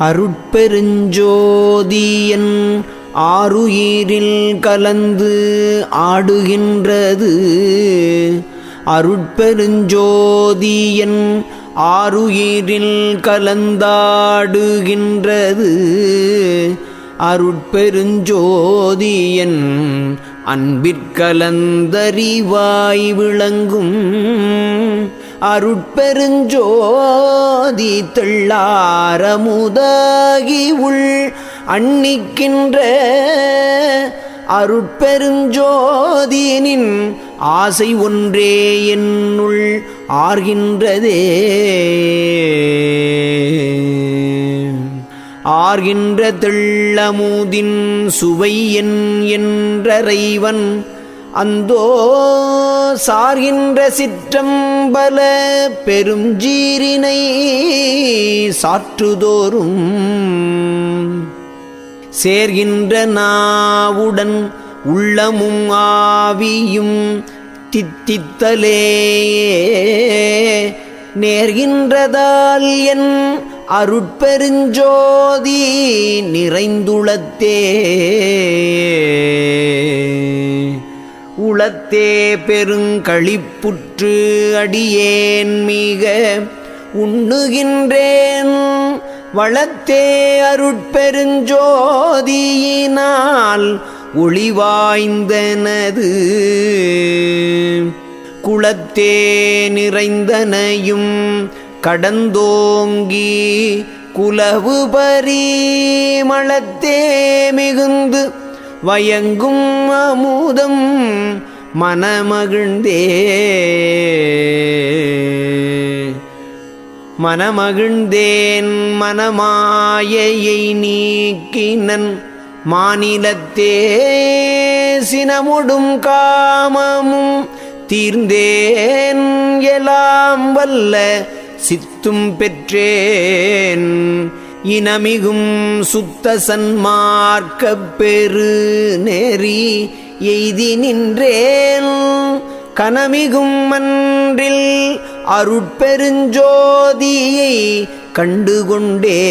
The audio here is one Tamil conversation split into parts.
அருட்பெருஞ்சோதியன் ஆறுயிரில் கலந்து ஆடுகின்றது. அருட்பெருஞ்சோதியன் ஆறுயிரில் கலந்தாடுகின்றது. அருட்பெருஞ்சோதியன் அன்பிற்கலந்தறிவாய் விளங்கும். அருட்பெருஞ்சோதி தெள்ளாரமுதாகி உள் அன்னிக்கின்ற அருட்பெருஞ்சோதியனின் ஆசை ஒன்றே என்னுள் ஆர்கின்றதே. ஆர்கின்ற தெள்ளமுதின் சுவை என் என்றறைவன் அந்தோ சார்கின்ற சிற்றம்பல பெரும் ஜீரினை சாற்றுதோறும் சேர்கின்ற நாவுடன் உள்ளமும் ஆவியும் தித்தித்தலே. நேர்கின்றதால் என் அருட்பெருஞ்சோதி நிறைந்துளத்தே. உளத்தே பெருங்களிப்புற்று அடியேன் மிக உண்ணுகின்றேன். வளத்தே அருட்பெருஞ்சோதியினால் ஒளிவாய்ந்தனது. குளத்தே நிறைந்தனையும் கடந்தோங்கி குலவு பரிமளத்தே மிகுந்து வயங்கும் அமுதம் மனமகிழ்ந்தே. மனமகிழ்ந்தேன் மனமாயையை நீக்கினன் மாநிலத்தே. சினமுடும் காமமும் தீர்ந்தேன். எலாம் வல்ல சித்தும் பெற்றேன். இனமிகும் சுத்த சன்மார்க்கப் பெரு நெறி எய்தி நின்றேன் கனமிகும் மன்றில் அருட்பெருஞ்சோதியை கண்டுகொண்டே.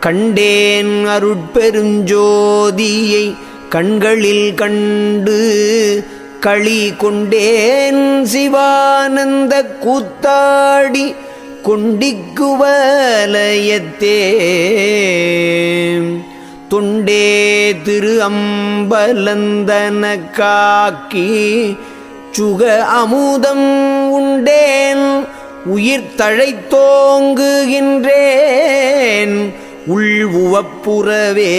கண்டேன் அருட்பெருஞ்சோதியை கண்களில் கண்டு களி கொண்டேன் சிவானந்த கூத்தாடி கொண்டிக்குவலயத்தே தொண்டே திரு அம்பலந்தன காக்கி சுக அமுதம் உண்டேன். உயிர் தழைத்தோங்குகின்றேன் உள் உவப்புறவே.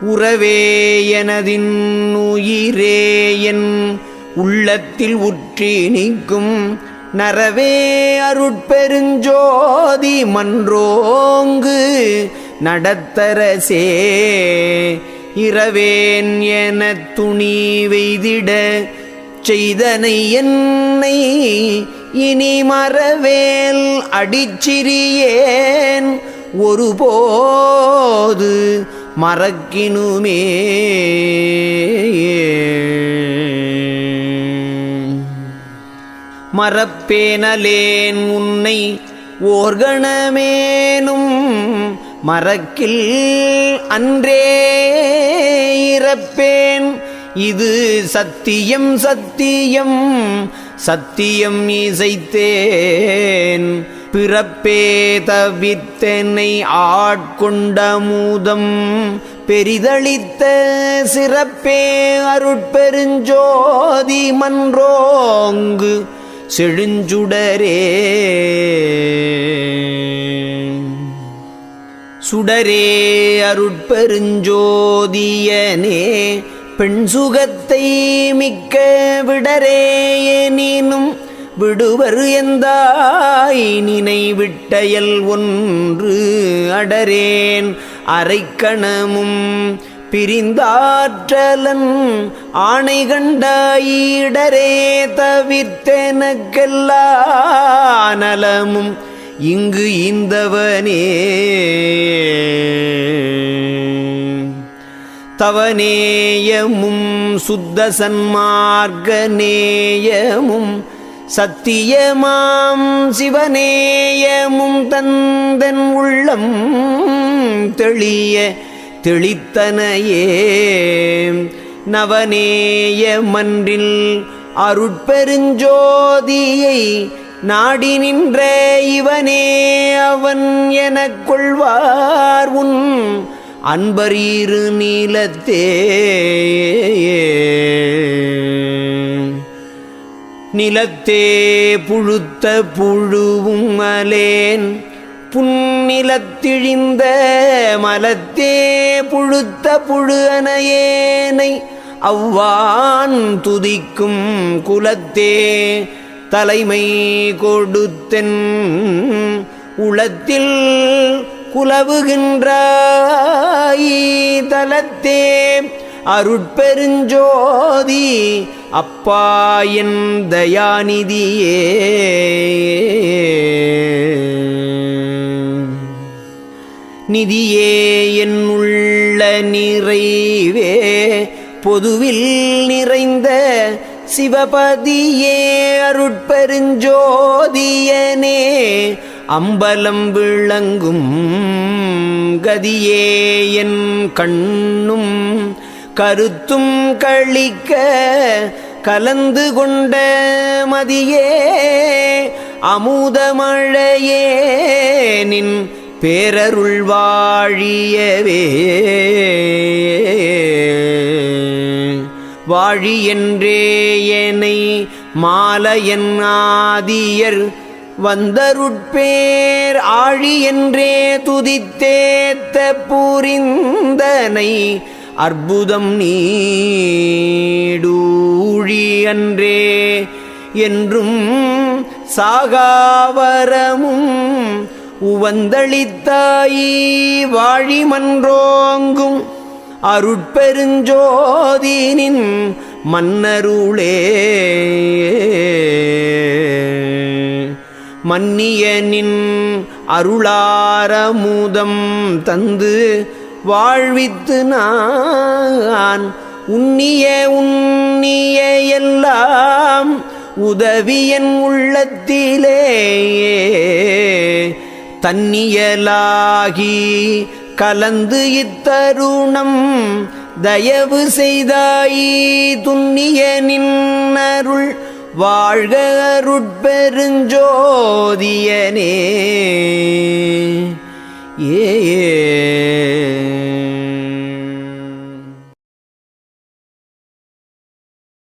உறவே எனதின் உயிரே என் உள்ளத்தில் உற்றி நீக்கும் நரவே அருட்பெருஞ்சோதி மன்றோங்கு நடத்தரசே. இரவேன் என துணி வெய்திட செய்தனை என்னை இனி மறவேல் அடிச்சிறியேன். ஒருபோது மறக்கினுமே. மறப்பேனலேன் உன்னை ஓர்கணமேனும் மறக்கில் அன்றே இறப்பேன். இது சத்தியம் சத்தியம் சத்தியம் இசைத்தேன். பிறப்பே தவித்தனை ஆட்கொண்ட மூதம் பெரிதளித்த சிறப்பே அருட்பெருஞ்சோதி மன்றோங்கு செழுஞ்சுடரே. சுடரே அருட்பெருஞ்சோதியனே பெண் சுகத்தை மிக்க விடரே எனினும் விடுவர் எந்தாய் நினைவிட்டயல் ஒன்று அடரேன். அரைக்கணமும் பிரிந்தாற்றலன் ஆணை கண்டாயிடரே தவிர்த்தெனக்கெல்லானலமும் இங்கு இந்தவனே. தவநேயமும் சுத்த சன்மார்க்க நேயமும் சத்தியமாம் சிவநேயமும் தந்தன் உள்ளம் தெளிய தெளித்தனையே. நவநேய மன்றில் அருட்பெருஞ்சோதியை நாடி நின்ற இவனே அவன் எனக் கொள்வார் உன் அன்பரீரு நீலத்தே. நிலத்தே புழுத்த புழுவும் அலேன். புன்னிலத்திழிந்த மலத்தே புழுத்த புழு அனையேனை அவ்வான் துதிக்கும் குலத்தே தலைமை கொடுத்தென் உளத்தில் குலவுகின்றாய் தலத்தே அருட்பெருஞ்சோதி அப்பா என் தயாநிதியே. நிதியே என் உள்ள நிறைவே பொதுவில் நிறைந்த சிவபதியே அருட்பெருஞ்சோதியனே அம்பலம் விளங்கும் கதியே என் கண்ணும் கருத்தும் கழிக்க கலந்து கொண்ட மதியே அமுதமழையே நின் பேரருள் வாழியவே வாழி என்றே என்னை மாலையன் ஆதியர் வந்தருட்பேர். ஆழி என்றே துதித்தேத்த புரிந்தனை அற்புதம் நீடூழி அன்றே என்றும் சாகாவரமும் உவந்தளித்தாயி வாழிமன்றோங்கும் அருட்பெருஞ்சோதினின் மன்னருளே. மன்னியனின் அருளாரமுதம் தந்து வாழ்வித்து நான் உன்னிய உன்னிய எல்லாம் உதவியன் உள்ளத்திலேயே தன்னியலாகி கலந்து இத்தருணம் தயவு செய்தாயி துண்ணிய நின்னருள் வாழ்க அருட்பெருஞ்சோதியனே. ஏ.